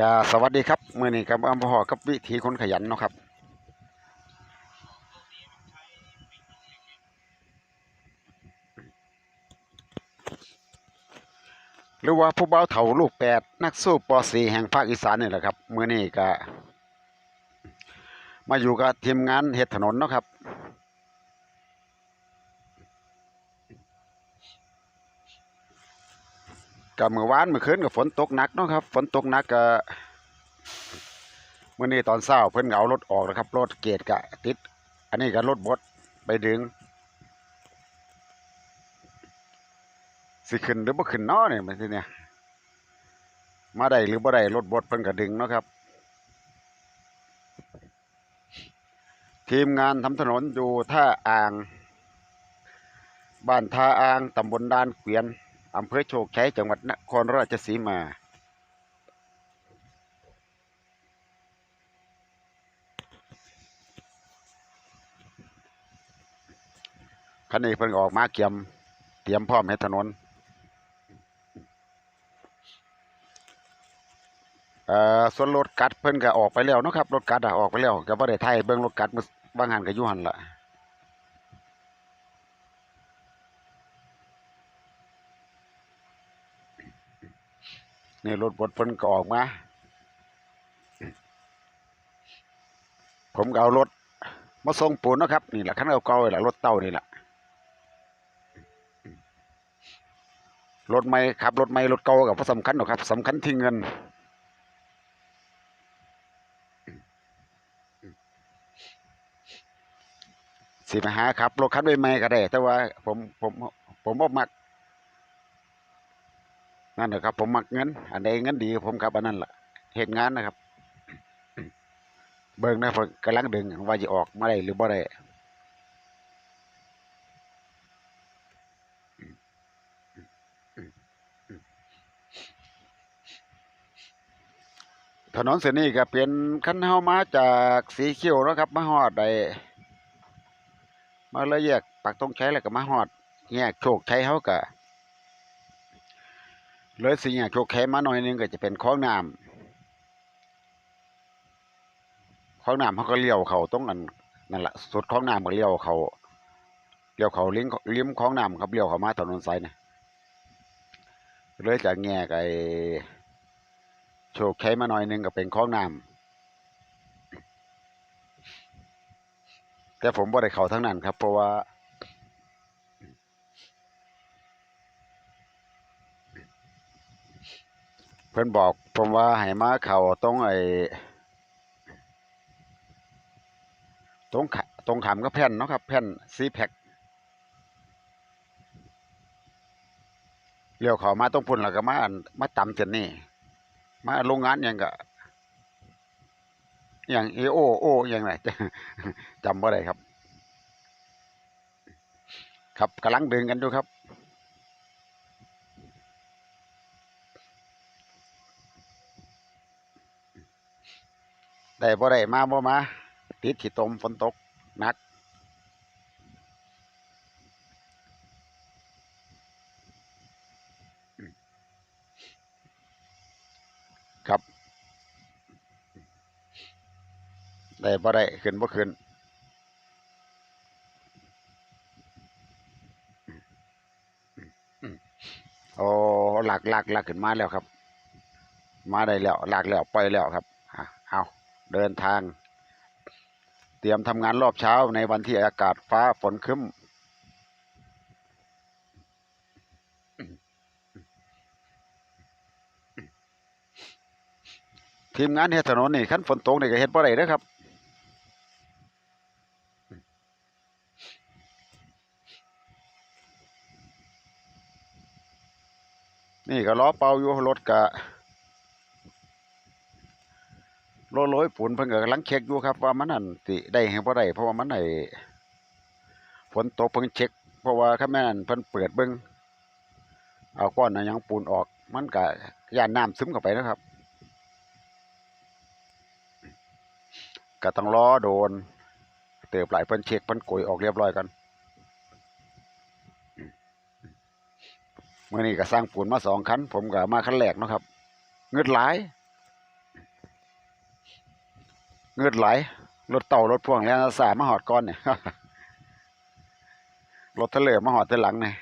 กาสวัสดีครับมื่อนี้กับอำพอกับวิถีคนขยันเนาะครับ หรือว่าผู้เบาเถาลูกแปดนักสู้ปอสีแห่งภาคอีสานนี่แหละครับมื่อนี้ก็มาอยู่กับทีมงานเฮ็ดถนนเนาะครับ กับเมื่อวานเมื่อคืนกับฝนตกหนักเนาะครับ ฝนตกหนักก็เมื่อนี้ตอนเช้าเพิ่นก็เอารถออกนะครับ รถเกตกะติด อันนี้ก็รถบดไปดึงสิขึ้นหรือบ่ขึ้นเนาะเนี่ยมันสิเนี่ยมาได้หรือบ่ได้รถบดเพิ่นก็ดึงเนาะครับ ทีมงานทำถนนอยู่ท่าอ่าง บ้านท่าอ่างตำบลด่านเกวียน อำเภอโชคชัยจังหวัดนครราชสีมา คันนี้เพิ่งออกมาเกียม เตรียมพร้อมให้ถนน เอ่อ ส่วนรถกัดเพิ่นก็ออกไปแล้วนะครับ รถกัดอะออกไปแล้วก็บ่ได้ไทยเบิ่งรถกัดมือบางหันก็อยู่หันล่ะ นี่รถบดเพิ่นก็ออกมา ผมก็เอารถมาส่งปูนนะครับ นี่แหละคันเก่าๆนี่แหละรถเต้านี่แหละรถใหม่ขับรถใหม่รถเก่ากับบ่สำคัญหรอกครับสำคัญที่เงิน สิมาหาขับรถคันใหม่ก็ได้ แต่ว่าผมผมผมบ่มัก นั่นแหละครับ ผมมักเงินอันใดเงินดีผมขับอันนั้นล่ะเหตุงานนะครับ เบิ่งนะผมกำลังดึงว่าจะออกมาได้หรือบ่ได้ถนนเส้นนี้ก็เป็นคันเฮามาจากสีเขียวนะครับมาฮอดได้มาเลยแยกปักตรงใช้แล้วก็มาฮอดแยกโชคชัยเฮาก็ เลยสิเนี่ยโชคแค่มาหน่อยนึงก็จะเป็นคลองน้ำคลองน้ำเขาก็เลี้ยวเขาตรงนั้นนั่นแหละสุดคลองน้ำก็เลี้ยวเขาเลี้ยวเขาลิ้มลิ้มคลองน้ำครับเลี้ยวเขามาถนนสายนะเลยจากแง่ไอโชคแค่มาหน่อยนึงก็เป็นคลองน้ำแต่ผมบ่ได้เขาทั้งนั้นครับเพราะว่า พิ่นบอกผมว่าให้มาเข้าตรงไอ้ตรงขตรงขามก็แผ่นเนาะครับ แผ่นซีแพคเลี้ยวเขามาตรงพุ่นแล้วก็มาอันมาตำเจนนี่ มาโรงงานยังก็อย่างเอโอโออย่างไรจำบ่ได้ครับ ครับกำลังดึงกันอยู่ครับ ได้บ่ได้มาบ่มาติดขี้ตมฝนตกหนัก ครับ ได้บ่ได้ขึ้นบ่ขึ้นโอ้หลักหลักหลักขึ้นมาแล้วครับ มาได้แล้วหลักแล้วไปแล้วครับ เดินทาง เตรียมทำงานรอบเช้าในวันที่อากาศฟ้าฝนครึ้ม ทีมงานเฮ็ดถนนนี่คันฝนตกนี่ก็เฮ็ดบ่ได้เด้อครับนี่ก็ล้อเป่าอยู่รถกะ โลโลยปูนเพิ่นก็กำลังเช็คอยู่ครับ ว่ามันนั่นสิได้หรือบ่ได้เพราะว่ามันไอ้ฝนตกเพิ่งเช็ค เพราะว่าคันแม่นเพิ่นเปิดเบิ่งเอาก้อนอะยังปูนออก มันก็ย่านน้ำซึมเข้าไปนะครับก็ต้องรอโดน เติบหลายเพิ่นเช็คเพิ่นโกยออกเรียบร้อยกันเมื่อนี้ก็สร้างปูนมาสองคันผมก็มาคันแรกนะครับ เงินหลาย เงือดไหลรถเต่ารถพ่วงแล้วสายมาหอดก่อนเนี่ยรถทะเลมาหอดทีหลังเนี่ย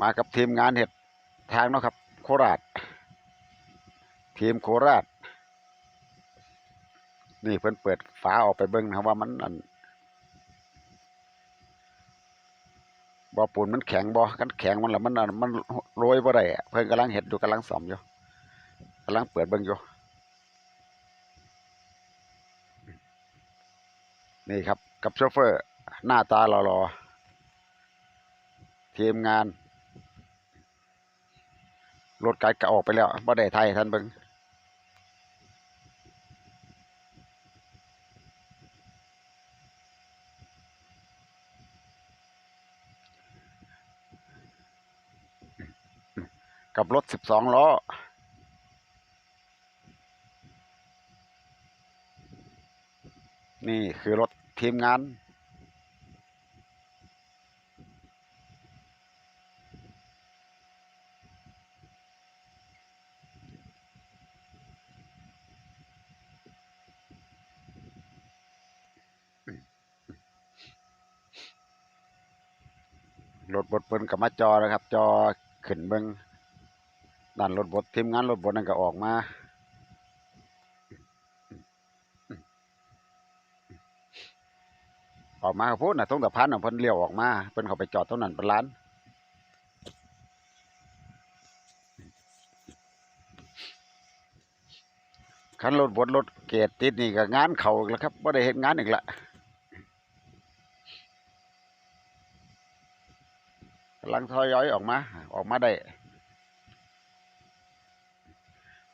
มากับทีมงานเห็ดทางเนาะครับ โคราช ทีมโคราช นี่เพิ่นเปิดฝาออกไปเบิ่งนะครับว่ามันอันบ่อปูนมันแข็งบ่อกันแข็งมันละมันอันมันโรยบ่ได้เพิ่นกำลังเฮ็ดอยู่กำลังซ่อมอยู่กำลังเปิดเบิ่งอยู่นี่ครับ กับโชเฟอร์ หน้าตาหล่อๆทีมงานรถไกลก็ออกไปแล้วบ่ได้ไทยท่านเบิ่ง รถสิบสองล้อ นี่คือรถทีมงาน รถบดเปิ้นกับมาจอนะครับ จอขึ้นเบิง ด้านรถบดทีมงานรถบดนั่นก็ออกมาออกมาก็พูดนะตรงสะพานของเพิ่นเลี้ยวออกมาเพิ่นเขาไปจอดตรงนั้นเป็นร้านคันรถบดรถเกตติดนี่ก็งานเขาอีกแล้วครับบ่ได้เฮ็ดงานอีกละกำลังทยอยออกมา ออกมาได้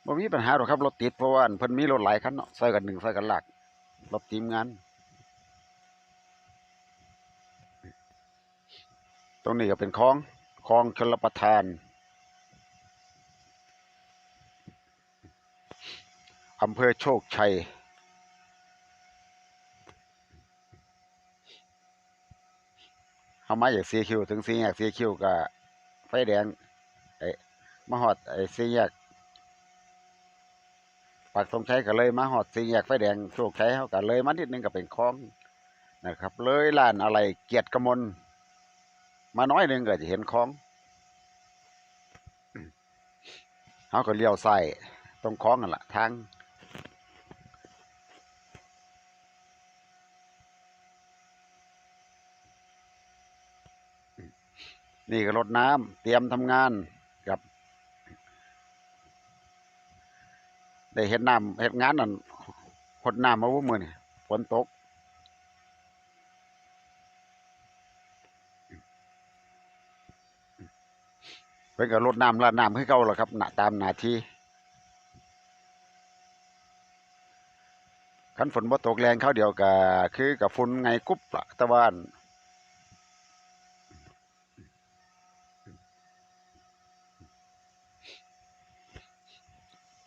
บ่มีปัญหาหรอกครับรถติดเพราะว่าเพิ่นมีรถหลายคันเนาะใส่กันหนึ่งใส่กันหลักรถทีมงาน ตรงนี้ก็เป็นคลองคลองชลประทานอำเภอโชคชัยเขามาจากซีคิวถึงสี่แยกซีคิวก็ไฟแดงไอ้มาหอดไอ้สี่แยก ปากตรงชัยก็เลยมาหอดสีแยกไฟแดงโชคชัยเขาก็เลยมานิดนึงก็เป็นคลองนะครับ เลยลานอะไรเกียรติกมลมาน้อยนึงก็จะเห็นคลองเขาก็เลี้ยวใส่ตรงคลองนั่นแหละทางนี่ก็รดน้ำเตรียมทำงานกับ ได้เห็ดน้ำเห็ดงานนั่นหดน้ำมาวุ้มือนี่ฝนตกเพิ่นก็รดน้ำลาดน้ำให้เก่าแล้วครับหนาตามหนาที่คันฝนบ่ตกแรงเข้าเดียวก็คือกับฝุ่นไงกุ๊บละตะวัน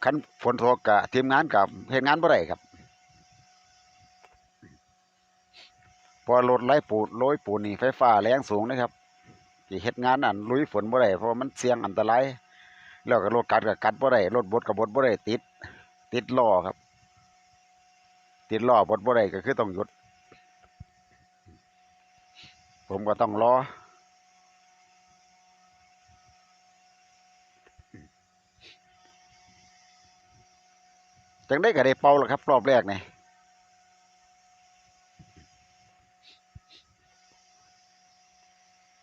คันฝนตกกะทีมงานกับเฮ็ดงานบ่ได้ครับ พอรถไล่ปูนโรยปูนี่ไฟฟ้าแรงสูงนะครับสิเฮ็ดงานอันลุยฝนบ่ได้เพราะมันเสี่ยงอันตรายแล้วก็รถกัดก็กัดบ่ได้รถบดก็บดบ่ได้ติด ติดล้อครับ ติดล้อบดบ่ได้ก็คือต้องหยุด ผมก็ต้องรอ จังได้ก็ได้เป่าแล้วครับ รอบแรกนี่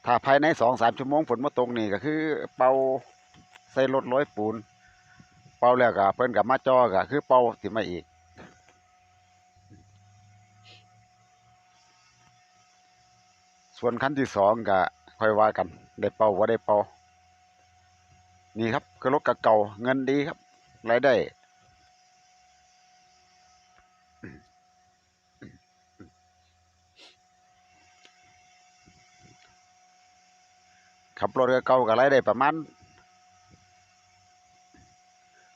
ถ้าภายในสองสามชั่วโมงฝนมาตกนี่ก็คือ เป่าใส่รถร้อยปูน เป่าแล้วก็เพิ่นกับมาจอก็คือเป่าสิมาอีกส่วนขั้นที่สองก็ค่อยว่ากัน ได้เป่าว่าได้เป่านี่ครับคือรถเก่าเงินดีครับรายได้ ขับรถเก่ากับไรได้ประมาณ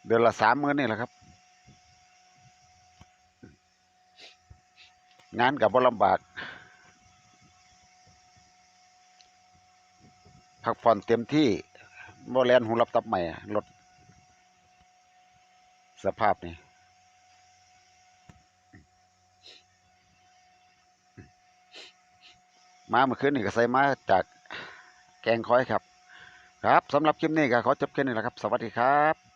เดือนละสามหมื่นนี่แหละครับ งานกับบ่ลำบาก พักผ่อนเต็มที่บ่แลนหูรับตับใหม่รถสภาพนี่มาเมื่อคืนนี่ก็ใส่มาจาก แกงคอยครับ ครับสำหรับคลิปนี้ก็ขอจบแค่นี้แหละครับ สวัสดีครับ